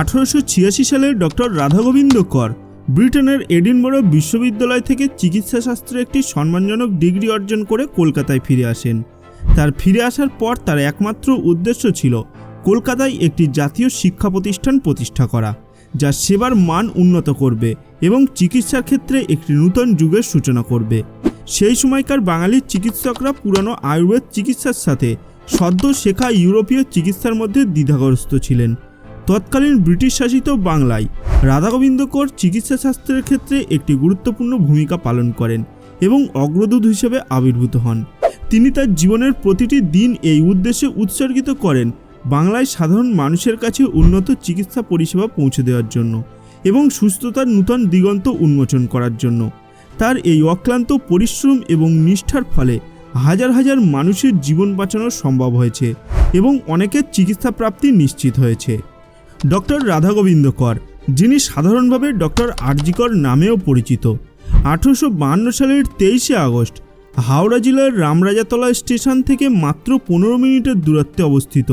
আঠারোশো ছিয়াশি সালে ডক্টর রাধাগোবিন্দ কর, ব্রিটেনের এডিনবরো বিশ্ববিদ্যালয় থেকে চিকিৎসাশাস্ত্রে একটি সম্মানজনক ডিগ্রি অর্জন করে কলকাতায় ফিরে আসেন। তার ফিরে আসার পর তার একমাত্র উদ্দেশ্য ছিল কলকাতায় একটি জাতীয় শিক্ষা প্রতিষ্ঠান প্রতিষ্ঠা করা, যা সেবার মান উন্নত করবে এবং চিকিৎসার ক্ষেত্রে একটি নূতন যুগের সূচনা করবে। সেই সময়কার বাঙালি চিকিৎসকরা পুরানো আয়ুর্বেদ চিকিৎসার সাথে সদ্য শেখা ইউরোপীয় চিকিৎসার মধ্যে দ্বিধাগ্রস্ত ছিলেন। তৎকালীন ব্রিটিশ শাসিত বাংলায় রাধাগোবিন্দ কর চিকিৎসা শাস্ত্রের ক্ষেত্রে একটি গুরুত্বপূর্ণ ভূমিকা পালন করেন এবং অগ্রদূত হিসেবে আবির্ভূত হন। তিনি তার জীবনের প্রতিটি দিন এই উদ্দেশ্যে উৎসর্গিত করেন বাংলায় সাধারণ মানুষের কাছে উন্নত চিকিৎসা পরিষেবা পৌঁছে দেওয়ার জন্য এবং সুস্থতার নূতন দিগন্ত উন্মোচন করার জন্য। তার এই অক্লান্ত পরিশ্রম এবং নিষ্ঠার ফলে হাজার হাজার মানুষের জীবন বাঁচানো সম্ভব হয়েছে এবং অনেকের চিকিৎসা প্রাপ্তি নিশ্চিত হয়েছে। ডক্টর রাধাগোবিন্দ কর, যিনি সাধারণভাবে ডক্টর আরজিকর নামেও পরিচিত। আঠেরোশো সালের তেইশে আগস্ট, হাওড়া জেলার রামরাজাতলা স্টেশন থেকে মাত্র পনেরো মিনিটের দূরত্বে অবস্থিত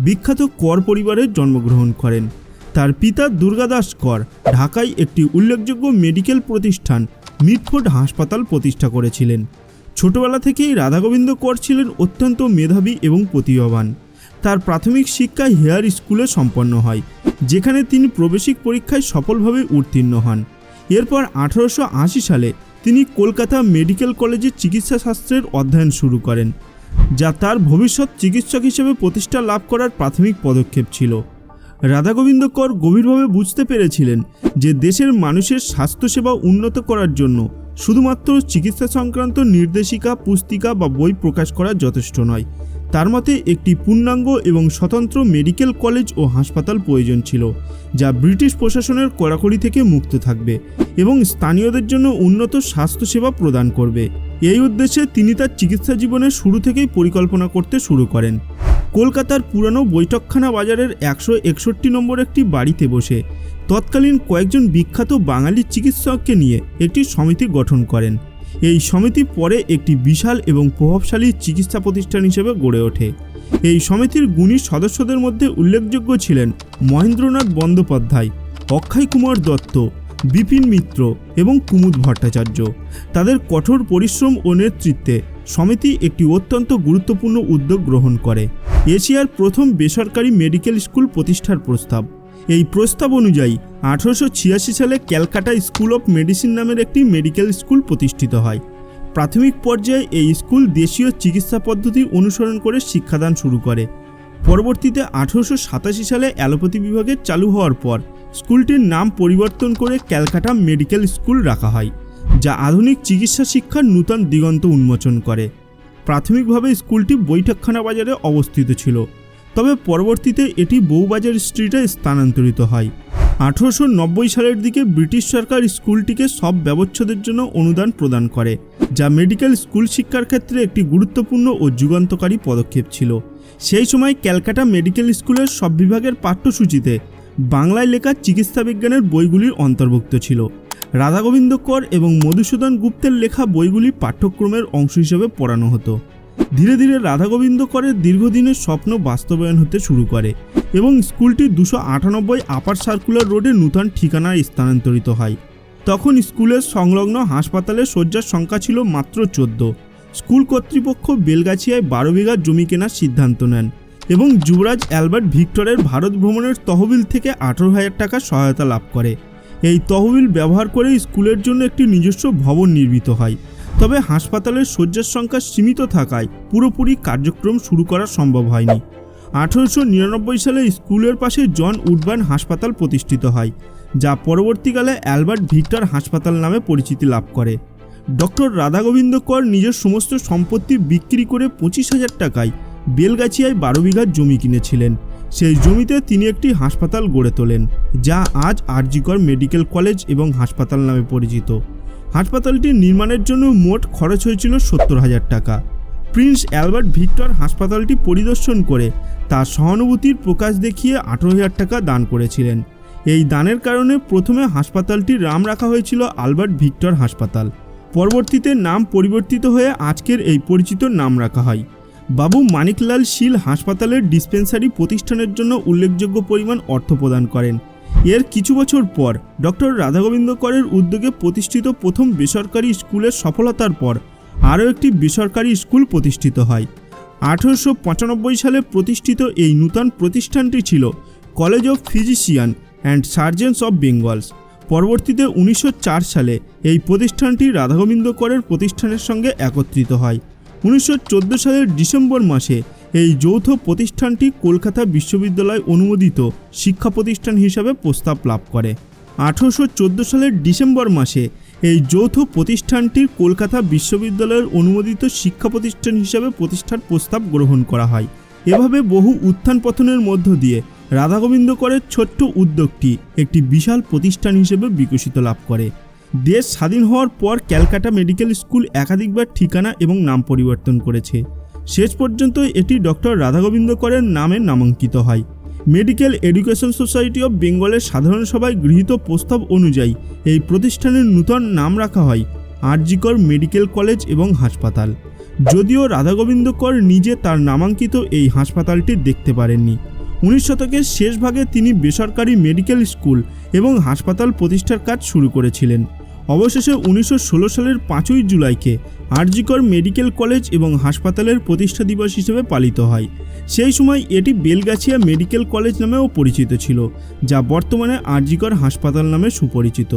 বিখ্যাত কর পরিবারে জন্মগ্রহণ করেন। তার পিতা দুর্গাদাস কর ঢাকায় একটি উল্লেখযোগ্য মেডিকেল প্রতিষ্ঠান মিটফোর্ড হাসপাতাল প্রতিষ্ঠা করেছিলেন। ছোটবেলা থেকেই রাধাগোবিন্দ কর ছিলেন অত্যন্ত মেধাবী এবং প্রতিভাবান। তার প্রাথমিক শিক্ষা হেয়ার স্কুলে সম্পন্ন হয়, যেখানে তিনি প্রবেশিক পরীক্ষায় সফলভাবে উত্তীর্ণ হন। এরপর আঠারোশো আশি সালে তিনি কলকাতা মেডিকেল কলেজে চিকিৎসা শাস্ত্রের অধ্যয়ন শুরু করেন, যা তার ভবিষ্যৎ চিকিৎসক হিসেবে প্রতিষ্ঠা লাভ করার প্রাথমিক পদক্ষেপ ছিল। রাধাগোবিন্দ কর গভীরভাবে বুঝতে পেরেছিলেন যে দেশের মানুষের স্বাস্থ্যসেবা উন্নত করার জন্য শুধুমাত্র চিকিৎসা সংক্রান্ত নির্দেশিকা, পুস্তিকা বা বই প্রকাশ করা যথেষ্ট নয় তার মতে একটি পূর্ণাঙ্গ এবং স্বতন্ত্র মেডিকেল কলেজ ও হাসপাতাল প্রয়োজন ছিল, যা ব্রিটিশ প্রশাসনের কড়াকড়ি থেকে মুক্ত থাকবে এবং স্থানীয়দের জন্য উন্নত স্বাস্থ্যসেবা প্রদান করবে। এই উদ্দেশ্যে তিনি তার চিকিৎসা জীবনের শুরু থেকেই পরিকল্পনা করতে শুরু করেন। কলকাতার পুরানো বৈঠকখানা বাজারের একশো একষট্টি নম্বর একটি বাড়িতে বসে তৎকালীন কয়েকজন বিখ্যাত বাঙালি চিকিৎসককে নিয়ে একটি সমিতি গঠন করেন। এই সমিতি পরে একটি বিশাল এবং প্রভাবশালী চিকিৎসা প্রতিষ্ঠান হিসেবে গড়ে ওঠে। এই সমিতির গুণী সদস্যদের মধ্যে উল্লেখযোগ্য ছিলেন মহেন্দ্রনাথ বন্দ্যোপাধ্যায়, অক্ষয় কুমার দত্ত, বিপিন মিত্র এবং কুমুদ ভট্টাচার্য। তাদের কঠোর পরিশ্রম ও নেতৃত্বে সমিতি একটি অত্যন্ত গুরুত্বপূর্ণ উদ্যোগ গ্রহণ করে। এশিয়ার প্রথম বেসরকারি মেডিকেল স্কুল প্রতিষ্ঠার প্রস্তাব। এই প্রস্তাব অনুযায়ী আঠারোশো ছিয়াশি সালে ক্যালকাটা স্কুল অফ মেডিসিন নামের একটি মেডিকেল স্কুল প্রতিষ্ঠিত হয়। প্রাথমিক পর্যায়ে এই স্কুল দেশীয় চিকিৎসা পদ্ধতি অনুসরণ করে শিক্ষাদান শুরু করে। পরবর্তীতে আঠারোশো সাতাশি সালে অ্যালোপ্যাথি বিভাগের চালু হওয়ার পর স্কুলটির নাম পরিবর্তন করে ক্যালকাটা মেডিকেল স্কুল রাখা হয়, যা আধুনিক চিকিৎসা শিক্ষার নূতন দিগন্ত উন্মোচন করে। প্রাথমিকভাবে স্কুলটি বৈঠকখানা বাজারে অবস্থিত ছিল। তবে পরবর্তীতে এটি বউবাজার স্ট্রিটে স্থানান্তরিত হয়। আঠারোশো সালের দিকে ব্রিটিশ সরকার স্কুলটিকে সব ব্যবচ্ছেদের জন্য অনুদান প্রদান করে, যা মেডিকেল স্কুল শিক্ষার ক্ষেত্রে একটি গুরুত্বপূর্ণ ও যুগান্তকারী পদক্ষেপ ছিল। সেই সময় ক্যালকাটা মেডিকেল স্কুলের সব বিভাগের পাঠ্যসূচিতে বাংলায় লেখা চিকিৎসা বিজ্ঞানের বইগুলির অন্তর্ভুক্ত ছিল। রাধাগোবিন্দ কর এবং মধুসূদন গুপ্তের লেখা বইগুলি পাঠ্যক্রমের অংশ হিসেবে পড়ানো হতো। ধীরে ধীরে রাধাগোবিন্দ করের দীর্ঘদিনের স্বপ্ন বাস্তবায়ন হতে শুরু করে এবং স্কুলটি দুশো আটানব্বই আপার সার্কুলার রোডে নূতন ঠিকানায় স্থানান্তরিত হয়। তখন স্কুলের সংলগ্ন হাসপাতালে শয্যার সংখ্যা ছিল মাত্র চোদ্দ। স্কুল কর্তৃপক্ষ বেলগাছিয়ায় বারো বিঘা জমি কেনার সিদ্ধান্ত নেন এবং যুবরাজ অ্যালবার্ট ভিক্টরের ভারত ভ্রমণের তহবিল থেকে আঠেরো হাজার টাকা সহায়তা লাভ করে। এই তহবিল ব্যবহার করে স্কুলের জন্য একটি নিজস্ব ভবন নির্মিত হয়। তবে হাসপাতালের শয্যার সংখ্যা সীমিত থাকায় পুরোপুরি কার্যক্রম শুরু করা সম্ভব হয়নি। আঠারোশো নিরানব্বই সালে স্কুলের পাশে জন উডবার্ন হাসপাতাল প্রতিষ্ঠিত হয়, যা পরবর্তীকালে অ্যালবার্ট ভিক্টর হাসপাতাল নামে পরিচিতি লাভ করে। ডক্টর রাধাগোবিন্দ কর নিজের সমস্ত সম্পত্তি বিক্রি করে পঁচিশ হাজার টাকায় বেলগাছিয়ায় বারো বিঘার জমি কিনেছিলেন। সেই জমিতে তিনি একটি হাসপাতাল গড়ে তোলেন, যা আজ আরজিকর মেডিকেল কলেজ এবং হাসপাতাল নামে পরিচিত। হাসপাতালটি নির্মাণের জন্য মোট খরচ হয়েছিল সত্তর হাজার টাকা। প্রিন্স অ্যালবার্ট ভিক্টর হাসপাতালটি পরিদর্শন করে তার সহানুভূতির প্রকাশ দেখিয়ে আঠেরো হাজার টাকা দান করেছিলেন। এই দানের কারণে প্রথমে হাসপাতালটির নাম রাখা হয়েছিল আলবার্ট ভিক্টর হাসপাতাল। পরবর্তীতে নাম পরিবর্তিত হয়ে আজকের এই পরিচিত নাম রাখা হয়। বাবু মানিকলাল শীল হাসপাতালের ডিসপেন্সারি প্রতিষ্ঠানের জন্য উল্লেখযোগ্য পরিমাণ অর্থ প্রদান করেন। এর কিছু বছর পর, ডক্টর রাধাগোবিন্দ করের উদ্যোগে প্রতিষ্ঠিত প্রথম বেসরকারি স্কুলের সফলতার পর আরও একটি বেসরকারি স্কুল প্রতিষ্ঠিত হয়। আঠেরোশো পঁচানব্বই সালে প্রতিষ্ঠিত এই নূতন প্রতিষ্ঠানটি ছিল College of Physician and Surgeons of Bengals. পরবর্তীতে উনিশশো চার সালে এই প্রতিষ্ঠানটি রাধাগোবিন্দ করের প্রতিষ্ঠানের সঙ্গে একত্রিত হয়। উনিশশো চোদ্দ সালের ডিসেম্বর মাসে এই যৌথ প্রতিষ্ঠানটি কলকাতা বিশ্ববিদ্যালয় অনুমোদিত শিক্ষা প্রতিষ্ঠান হিসাবে প্রস্তাব লাভ করে। আঠারোশো সালের ডিসেম্বর মাসে এই যৌথ প্রতিষ্ঠানটির কলকাতা বিশ্ববিদ্যালয়ের অনুমোদিত শিক্ষা প্রতিষ্ঠান হিসাবে প্রতিষ্ঠার প্রস্তাব গ্রহণ করা হয়। এভাবে বহু উত্থান পতনের মধ্য দিয়ে রাধাগোবিন্দ করের ছোট্ট উদ্যোগটি একটি বিশাল প্রতিষ্ঠান হিসেবে বিকশিত লাভ করে। দেশ স্বাধীন হওয়ার পর ক্যালকাটা মেডিকেল স্কুল একাধিকবার ঠিকানা এবং নাম পরিবর্তন করেছে। শেষ পর্যন্ত এটি ডক্টর রাধাগোবিন্দ করের নামে নামাঙ্কিত হয়। মেডিকেল এডুকেশন সোসাইটি অব বেঙ্গলের সাধারণ সভায় গৃহীত প্রস্তাব অনুযায়ী এই প্রতিষ্ঠানের নূতন নাম রাখা হয় আরজিকর মেডিকেল কলেজ এবং হাসপাতাল। যদিও রাধাগোবিন্দ কর নিজে তার নামাঙ্কিত এই হাসপাতালটি দেখতে পারেননি। উনিশ শতকের শেষ ভাগে তিনি বেসরকারি মেডিকেল স্কুল এবং হাসপাতাল প্রতিষ্ঠার কাজ শুরু করেছিলেন। অবশেষে উনিশশো ষোলো সালের পাঁচই জুলাইকে আরজিকর মেডিকেল কলেজ এবং হাসপাতালের প্রতিষ্ঠা দিবস হিসেবে পালিত হয়। সেই সময় এটি বেলগাছিয়া মেডিকেল কলেজ নামেও পরিচিত ছিল, যা বর্তমানে আরজিকর হাসপাতাল নামে সুপরিচিত।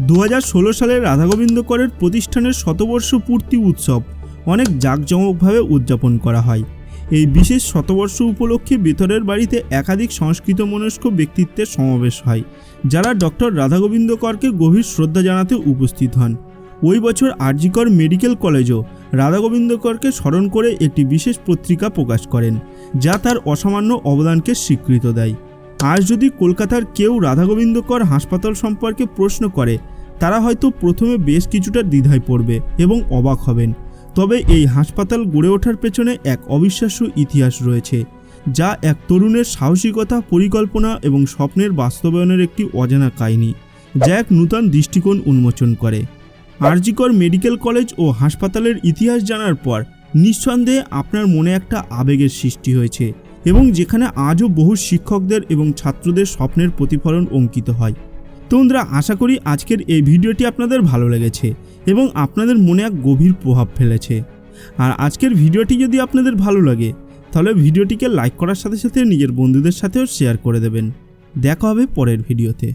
দু হাজার ষোলো সালে রাধাগোবিন্দ করের প্রতিষ্ঠানের শতবর্ষ পূর্তি উৎসব অনেক জাঁকজমকভাবে উদযাপন করা হয়। এই বিশেষ শতবর্ষ উপলক্ষে বেতরের বাড়িতে একাধিক সংস্কৃত মনস্ক ব্যক্তিত্বের সমাবেশ হয়। যারা ডক্টর রাধাগোবিন্দ করকে গভীর শ্রদ্ধা জানাতে উপস্থিত হন। ওই বছর আরজিকর মেডিকেল কলেজও রাধাগোবিন্দ করকে স্মরণ করে একটি বিশেষ পত্রিকা প্রকাশ করেন, যা তার অসামান্য অবদানকে স্বীকৃত দেয়। আজ যদি কলকাতার কেউ রাধাগোবিন্দ কর হাসপাতাল সম্পর্কে প্রশ্ন করে, তারা হয়তো প্রথমে বেশ কিছুটা দ্বিধায় পড়বে এবং অবাক হবেন। তবে এই হাসপাতাল গড়ে ওঠার পেছনে এক অবিশ্বাস্য ইতিহাস রয়েছে। যা এক তরুণের সাহসিকতা, পরিকল্পনা এবং স্বপ্নের বাস্তবায়নের একটি অজানা কাহিনী, যা এক নূতন দৃষ্টিকোণ উন্মোচন করে। আরজিকর মেডিকেল কলেজ ও হাসপাতালের ইতিহাস জানার পর, নিঃসন্দেহে আপনার মনে একটা আবেগের সৃষ্টি হয়েছে এবং যেখানে আজও বহু শিক্ষকদের এবং ছাত্রদের স্বপ্নের প্রতিফলন অঙ্কিত হয়। তো বন্ধুরা, আশা করি আজকের এই ভিডিওটি আপনাদের ভালো লেগেছে এবং আপনাদের মনে এক গভীর প্রভাব ফেলেছে। আর আজকের ভিডিওটি যদি আপনাদের ভালো লাগে তাহলে ভিডিওটিকে লাইক করার সাথে সাথে নিজের বন্ধুদের সাথেও শেয়ার করে দেবেন। দেখা হবে পরের ভিডিওতে।